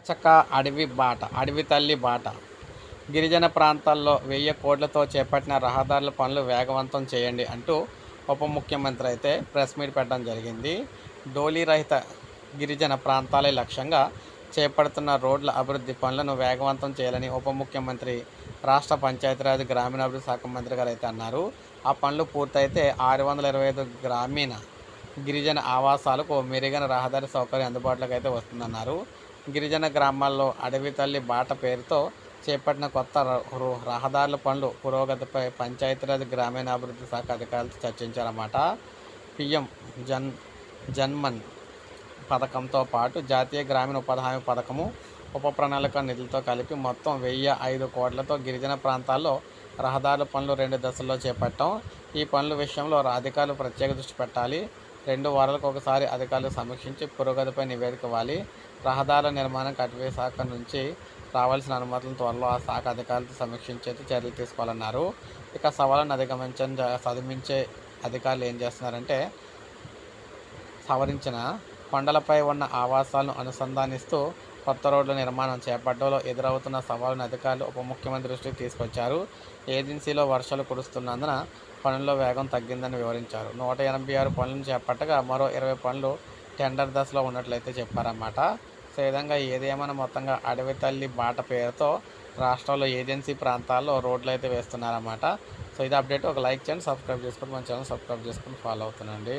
చక్క అడవి బాట అడవి తల్లి బాట. గిరిజన ప్రాంతాల్లో వెయ్యి కోట్లతో చేపట్టిన రహదారుల పనులు వేగవంతం చేయండి అంటూ ఉప ముఖ్యమంత్రి అయితే ప్రెస్ మీట్ పెట్టడం జరిగింది. డోలీ రహిత గిరిజన ప్రాంతాలే లక్ష్యంగా చేపడుతున్న రోడ్ల అభివృద్ధి పనులను వేగవంతం చేయాలని ఉప ముఖ్యమంత్రి రాష్ట్ర పంచాయతీరాజ్ గ్రామీణాభివృద్ధి శాఖ మంత్రి గారు అయితే అన్నారు. ఆ పనులు పూర్తయితే ఆరు వందల ఇరవై ఐదు గ్రామీణ గిరిజన ఆవాసాలకు మెరుగైన రహదారి సౌకర్యం అందుబాటులోకి అయితే వస్తుందన్నారు. గిరిజన గ్రామాల్లో అడవి తల్లి బాట పేరుతో చేపట్టిన కొత్త రు- రహదారుల పనులు పురోగతిపై పంచాయతీరాజ్ గ్రామీణాభివృద్ధి శాఖ అధికారులతో చర్చించారన్నమాట. పిఎం జన్ జన్మన్ పథకంతో పాటు జాతీయ గ్రామీణ ఉపాధి హామీ పథకము ఉప ప్రణాళిక నిధులతో కలిపి మొత్తం వెయ్యి ఐదు కోట్లతో గిరిజన ప్రాంతాల్లో రహదారుల పనులు రెండు దశల్లో చేపట్టాం. ఈ పనుల విషయంలో అధికారులు ప్రత్యేక దృష్టి పెట్టాలి. రెండు వారాలకు ఒకసారి అధికారులు సమీక్షించి పురోగతిపై నివేదిక ఇవ్వాలి. రహదారుల నిర్మాణం కటివే శాఖ నుంచి రావాల్సిన అనుమతులను త్వరలో ఆ శాఖ అధికారులతో సమీక్షించేది చర్యలు తీసుకోవాలన్నారు. ఇక సవాళ్ళను అధిగమించని సదిమించే అధికారులు ఏం చేస్తున్నారంటే సవరించిన కొండలపై ఉన్న ఆవాసాలను అనుసంధానిస్తూ కొత్త రోడ్ల నిర్మాణం చేపట్టడంలో ఎదురవుతున్న సవాళ్ళను అధికారులు ఉప ముఖ్యమంత్రి దృష్టికి తీసుకొచ్చారు. ఏజెన్సీలో వర్షాలు కురుస్తున్నందున పనుల్లో వేగం తగ్గిందని వివరించారు. నూట ఎనభై ఆరు పనులను చేపట్టగా మరో ఇరవై పనులు టెండర్ దశలో ఉన్నట్లయితే చెప్పారన్నమాట. సో ఈ విధంగా ఏదేమైనా మొత్తంగా అడవి తల్లి బాట పేరుతో రాష్ట్రంలో ఏజెన్సీ ప్రాంతాల్లో రోడ్లు అయితే వేస్తున్నారన్నమాట. సో ఇది అప్డేట్. ఒక లైక్ చేయండి సబ్స్క్రైబ్ చేసుకోండి మన ఛానల్ సబ్స్క్రైబ్ చేసుకుని ఫాలో అవుతుందండి